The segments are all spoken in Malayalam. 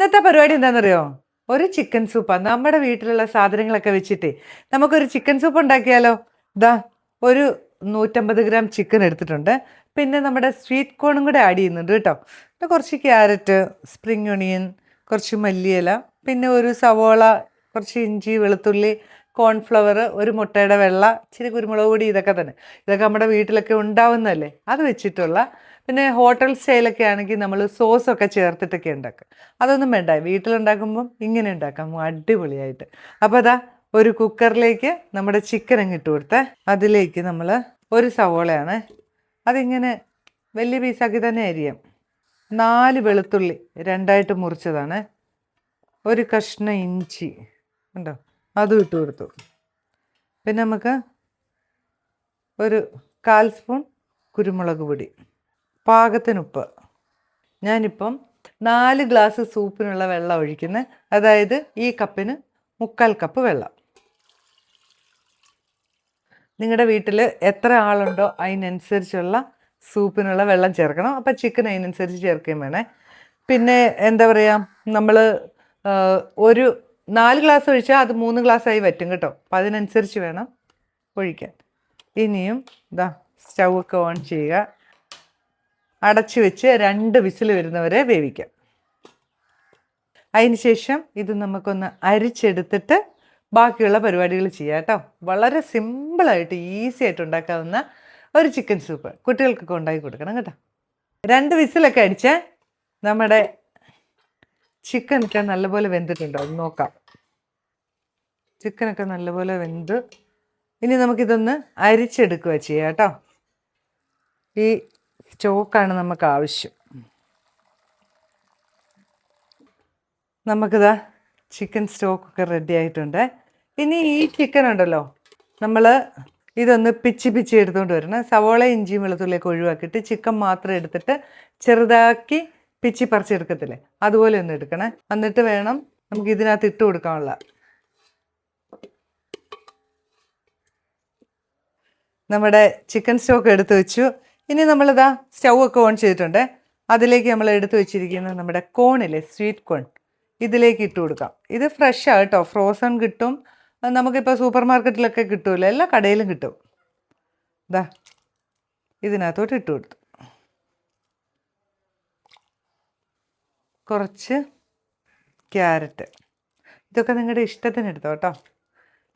ഇന്നത്തെ പരിപാടി എന്താണെന്നറിയോ ഒരു ചിക്കൻ സൂപ്പാണ് നമ്മുടെ വീട്ടിലുള്ള സാധനങ്ങളൊക്കെ വെച്ചിട്ട് നമുക്കൊരു ചിക്കൻ സൂപ്പ് ഉണ്ടാക്കിയാലോ? ദാ ഒരു നൂറ്റമ്പത് ഗ്രാം ചിക്കൻ എടുത്തിട്ടുണ്ട്. പിന്നെ നമ്മുടെ സ്വീറ്റ് കോണും കൂടെ ആഡ് ചെയ്യുന്നുണ്ട് കേട്ടോ. പിന്നെ കുറച്ച് ക്യാരറ്റ് സ്പ്രിംഗ് ഒണിയൻ കുറച്ച് മല്ലിയില പിന്നെ ഒരു സവോള കുറച്ച് ഇഞ്ചി വെളുത്തുള്ളി കോൺഫ്ലവർ ഒരു മുട്ടയുടെ വെള്ള ഇച്ചിരി കുരുമുളക് പൊടി ഇതൊക്കെ തന്നെ. ഇതൊക്കെ നമ്മുടെ വീട്ടിലൊക്കെ ഉണ്ടാവുന്നതല്ലേ? അത് വെച്ചിട്ടുള്ള പിന്നെ ഹോട്ടൽ സ്റ്റൈലൊക്കെ ആണെങ്കിൽ നമ്മൾ സോസൊക്കെ ചേർത്തിട്ടൊക്കെ ഉണ്ടാക്കുക. അതൊന്നും വേണ്ട. വീട്ടിലുണ്ടാക്കുമ്പം ഇങ്ങനെ ഉണ്ടാക്കാം. അടിപൊളിയായിട്ട്. അപ്പോൾ അതാ ഒരു കുക്കറിലേക്ക് നമ്മുടെ ചിക്കൻ അങ്ങ് കൊടുത്ത് കൊടുത്തേ. അതിലേക്ക് നമ്മൾ ഒരു സവോളയാണ്. അതിങ്ങനെ വലിയ പീസാക്കി തന്നെ അരിയാം. നാല് വെളുത്തുള്ളി രണ്ടായിട്ട് മുറിച്ചതാണ്. ഒരു കഷ്ണം ഇഞ്ചി ഉണ്ടോ? അതും ഇട്ട് കൊടുത്തു. പിന്നെ നമുക്ക് ഒരു കാൽ സ്പൂൺ കുരുമുളക് പൊടി. പാകത്തിന് ഉപ്പ് ഞാനിപ്പം നാല് ഗ്ലാസ് സൂപ്പിനുള്ള വെള്ളം ഒഴിക്കുന്നത് അതായത് ഈ കപ്പിന് മുക്കാൽ കപ്പ് വെള്ളം. നിങ്ങളുടെ വീട്ടിൽ എത്ര ആളുണ്ടോ അതിനനുസരിച്ചുള്ള സൂപ്പിനുള്ള വെള്ളം ചേർക്കണം. അപ്പം ചിക്കൻ അതിനനുസരിച്ച് ചേർക്കുകയും വേണേ. പിന്നെ എന്താ പറയുക നമ്മൾ ഒരു നാല് ഗ്ലാസ് ഒഴിച്ചാൽ അത് മൂന്ന് ഗ്ലാസ്സായി വറ്റും കേട്ടോ. അപ്പം അതിനനുസരിച്ച് വേണം ഒഴിക്കാൻ. ഇനിയും ഇതാ സ്റ്റൗ ഒക്കെ ഓൺ ചെയ്യുക. അടച്ചു വെച്ച് രണ്ട് വിസിൽ വരുന്നവരെ വേവിക്കാം. അതിനുശേഷം ഇത് നമുക്കൊന്ന് അരിച്ചെടുത്തിട്ട് ബാക്കിയുള്ള പരിപാടികൾ ചെയ്യാം കേട്ടോ. വളരെ സിമ്പിളായിട്ട് ഈസി ആയിട്ട് ഉണ്ടാക്കാവുന്ന ഒരു ചിക്കൻ സൂപ്പ് കുട്ടികൾക്കൊക്കെ ഉണ്ടാക്കി കൊടുക്കണം കേട്ടോ. രണ്ട് വിസിലൊക്കെ അടിച്ച് നമ്മുടെ ചിക്കനൊക്കെ നല്ലപോലെ വെന്തിട്ടുണ്ടോ. അത് നോക്കാം. ചിക്കനൊക്കെ നല്ലപോലെ വെന്ത് ഇനി നമുക്കിതൊന്ന് അരിച്ചെടുക്കുക ചെയ്യാം കേട്ടോ. ഈ സ്റ്റോക്കാണ് നമുക്ക് ആവശ്യം നമുക്കിതാ ചിക്കൻ സ്റ്റോക്കൊക്കെ റെഡി ആയിട്ടുണ്ട്. ഇനി ഈ ചിക്കൻ ഉണ്ടല്ലോ നമ്മൾ ഇതൊന്ന് പിച്ചി പിച്ചി എടുത്തുകൊണ്ട് വരണം. സവോള ഇഞ്ചിയും വെളുത്തുള്ളിയൊക്കെ ഒഴിവാക്കിയിട്ട് ചിക്കൻ മാത്രം എടുത്തിട്ട് ചെറുതാക്കി പിച്ചി പറിച്ചെടുക്കത്തില്ലേ അതുപോലെ ഒന്ന് എടുക്കണേ. എന്നിട്ട് വേണം നമുക്ക് ഇതിനകത്ത് ഇട്ട് കൊടുക്കാനുള്ള. നമ്മുടെ ചിക്കൻ സ്റ്റോക്ക് എടുത്തു വെച്ചു. ഇനി നമ്മളിതാ സ്റ്റൗ ഒക്കെ ഓൺ ചെയ്തിട്ടുണ്ട്. അതിലേക്ക് നമ്മൾ എടുത്തു വെച്ചിരിക്കുന്ന നമ്മുടെ കോണില്ലേ സ്വീറ്റ് കോൺ. ഇതിലേക്ക് ഇട്ട് കൊടുക്കാം. ഇത് ഫ്രഷാണ് കേട്ടോ. ഫ്രോസൺ കിട്ടും. നമുക്കിപ്പോൾ സൂപ്പർ മാർക്കറ്റിലൊക്കെ കിട്ടുമല്ലോ എല്ലാ കടയിലും കിട്ടും. ഇതാ ഇതിനകത്തോട്ട് ഇട്ട് കൊടുത്തു. കുറച്ച് ക്യാരറ്റ്. ഇതൊക്കെ നിങ്ങളുടെ ഇഷ്ടത്തിന് എടുത്തോ കേട്ടോ.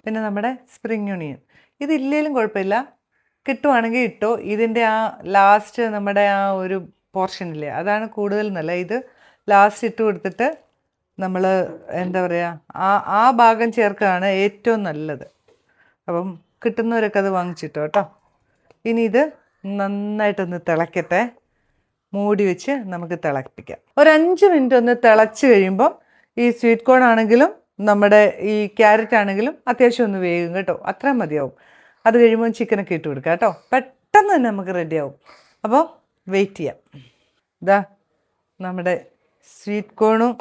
പിന്നെ നമ്മുടെ സ്പ്രിങ് ഒണിയൻ. ഇതില്ലേലും കുഴപ്പമില്ല. കിട്ടുവാണെങ്കിൽ ഇട്ടോ. ഇതിന്റെ ആ ലാസ്റ്റ് നമ്മുടെ ആ ഒരു പോർഷനില്ലേ അതാണ് കൂടുതൽ നല്ല ഇത് ലാസ്റ്റ് ഇട്ട് കൊടുത്തിട്ട് നമ്മൾ എന്താ പറയുക ആ ആ ഭാഗം ചേർക്കുകയാണ് ഏറ്റവും നല്ലത്. അപ്പം കിട്ടുന്നവരൊക്കെ അത് വാങ്ങിച്ചിട്ടോ കേട്ടോ. ഇനി ഇത് നന്നായിട്ടൊന്ന് തിളക്കട്ടെ. മൂടി വെച്ച് നമുക്ക് തിളപ്പിക്കാം. ഒരു അഞ്ച് മിനിറ്റ് ഒന്ന് തിളച്ച് കഴിയുമ്പം ഈ സ്വീറ്റ് കോൺ ആണെങ്കിലും നമ്മുടെ ഈ ക്യാരറ്റ് ആണെങ്കിലും അത്യാവശ്യം ഒന്ന് വേഗം കേട്ടോ. അത്രയും മതിയാവും. അത് കഴിയുമ്പോൾ ചിക്കനൊക്കെ ഇട്ട് കൊടുക്കുക കേട്ടോ. പെട്ടെന്ന് തന്നെ നമുക്ക് റെഡിയാവും. അപ്പോൾ വെയിറ്റ് ചെയ്യാം. ഇതാ നമ്മുടെ സ്വീറ്റ് കോണും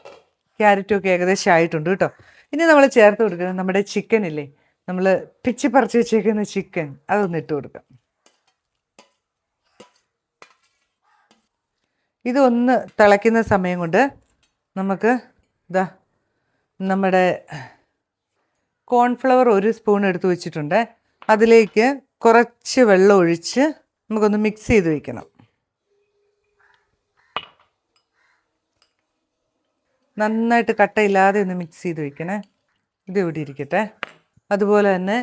ക്യാരറ്റും ഒക്കെ ഏകദേശം ആയിട്ടുണ്ട് കേട്ടോ. ഇനി നമ്മൾ ചേർത്ത് കൊടുക്കുന്നത് നമ്മുടെ ചിക്കൻ ഇല്ലേ? നമ്മൾ പിച്ചി പറിച്ച് വെച്ചേക്കുന്ന ചിക്കൻ അതൊന്ന് ഇട്ട് കൊടുക്കാം. ഇതൊന്ന് തിളയ്ക്കുന്ന സമയം കൊണ്ട് നമുക്ക് ഇതാ നമ്മുടെ കോൺഫ്ലവർ ഒരു സ്പൂൺ എടുത്ത് വെച്ചിട്ടുണ്ട്. അതിലേക്ക് കുറച്ച് വെള്ളം ഒഴിച്ച് നമുക്കൊന്ന് മിക്സ് ചെയ്ത് വയ്ക്കണം നന്നായിട്ട് കട്ടയില്ലാതെ ഒന്ന് മിക്സ് ചെയ്ത് വയ്ക്കണേ ഇത് ഇവിടെ ഇരിക്കട്ടെ. അതുപോലെ തന്നെ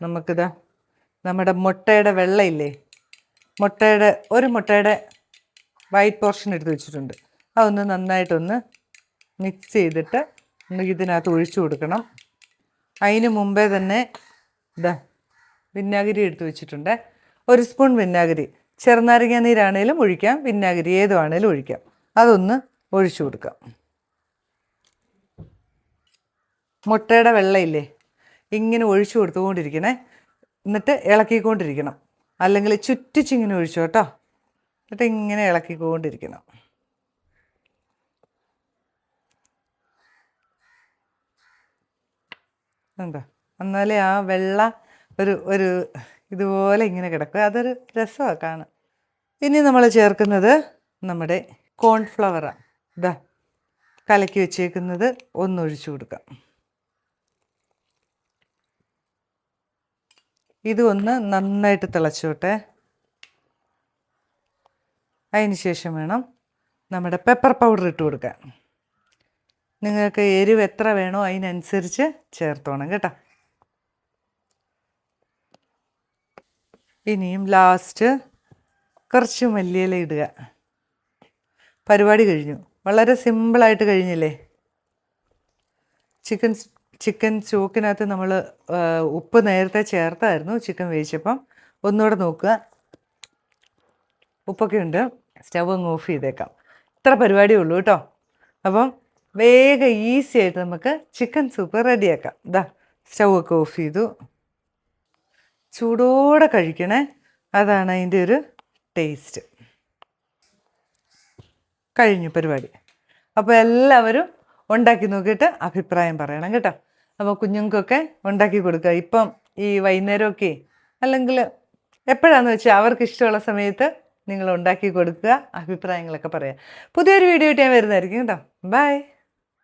നമുക്കിതാ നമ്മുടെ മുട്ടയുടെ വെള്ളയില്ലേ? മുട്ടയുടെ ഒരു മുട്ടയുടെ വൈറ്റ് പോർഷൻ എടുത്ത് വെച്ചിട്ടുണ്ട്. അതൊന്ന് നന്നായിട്ടൊന്ന് മിക്സ് ചെയ്തിട്ട് ഇതിനകത്ത് ഒഴിച്ചു കൊടുക്കണം. അതിന് മുമ്പേ തന്നെ ഇതാ വിനാഗിരി എടുത്തു വെച്ചിട്ടുണ്ട്. ഒരു സ്പൂൺ വിനാഗിരി. ചെറുനാരങ്ങ നീരാണേലും ഒഴിക്കാം. വിനാഗിരി ഏതുവാണേലും ഒഴിക്കാം. അതൊന്ന് ഒഴിച്ചു കൊടുക്കാം. മുട്ടയുടെ വെള്ളയില്ലേ? ഇങ്ങനെ ഒഴിച്ചു കൊടുത്തുകൊണ്ടിരിക്കണേ. എന്നിട്ട് ഇളക്കിക്കൊണ്ടിരിക്കണം. അല്ലെങ്കിൽ ചുറ്റിച്ചിങ്ങനെ ഒഴിച്ചു കേട്ടോ. എന്നിട്ട് ഇങ്ങനെ ഇളക്കിക്കൊണ്ടിരിക്കണം. എന്താ? എന്നാലേ ആ വെള്ള ഒരു ഒരു ഇതുപോലെ ഇങ്ങനെ കിടക്കുക അതൊരു രസമാണ് കാണാൻ. ഇനി നമ്മൾ ചേർക്കുന്നത് നമ്മുടെ കോൺഫ്ലവറാണ് ഇതാ കലക്കി വെച്ചേക്കുന്നത് ഒന്നൊഴിച്ചു കൊടുക്കാം. ഇത് ഒന്ന് നന്നായിട്ട് തിളച്ചോട്ടെ. അതിന് ശേഷം വേണം നമ്മുടെ പെപ്പർ പൗഡർ ഇട്ട് കൊടുക്കാൻ. നിങ്ങൾക്ക് എരിവ് എത്ര വേണോ അതിനനുസരിച്ച് ചേർത്തോണം കേട്ടോ. ഇനിയും ലാസ്റ്റ് കുറച്ച് മല്ലിയില ഇടുക. പരിപാടി കഴിഞ്ഞു. വളരെ സിമ്പിളായിട്ട് കഴിഞ്ഞില്ലേ? ചിക്കൻ ചിക്കൻ സ്റ്റോക്കിനകത്ത് നമ്മൾ ഉപ്പ് നേരത്തെ ചേർത്തായിരുന്നു ചിക്കൻ വേവിച്ചപ്പം. ഒന്നുകൂടെ നോക്കുക. ഉപ്പൊക്കെ ഉണ്ട്. സ്റ്റവ് അങ്ങ് ഓഫ് ചെയ്തേക്കാം. ഇത്ര പരിപാടി ഉള്ളൂ കേട്ടോ. അപ്പം വേഗം ഈസി ആയിട്ട് നമുക്ക് ചിക്കൻ സൂപ്പ് റെഡിയാക്കാം ഇതാ സ്റ്റവ് ഒക്കെ ഓഫ് ചെയ്തു. ചൂടോടെ കഴിക്കണേ. അതാണ് അതിന്റെ ഒരു ടേസ്റ്റ്. കഴിഞ്ഞു പരിപാടി. അപ്പോൾ എല്ലാവരും ഉണ്ടാക്കി നോക്കിയിട്ട് അഭിപ്രായം പറയണം കേട്ടോ. അപ്പോൾ കുഞ്ഞുങ്ങൾക്കൊക്കെ ഉണ്ടാക്കി കൊടുക്കുക. ഇപ്പം ഈ വൈകുന്നേരമൊക്കെ അല്ലെങ്കിൽ എപ്പോഴാണെന്ന് വെച്ചാൽ അവർക്ക് ഇഷ്ടമുള്ള സമയത്ത് നിങ്ങൾ ഉണ്ടാക്കി കൊടുക്കുക അഭിപ്രായങ്ങളൊക്കെ പറയാം പുതിയൊരു വീഡിയോ ആയിട്ട് ഞാൻ വരുന്നതായിരിക്കും കേട്ടോ. ബൈ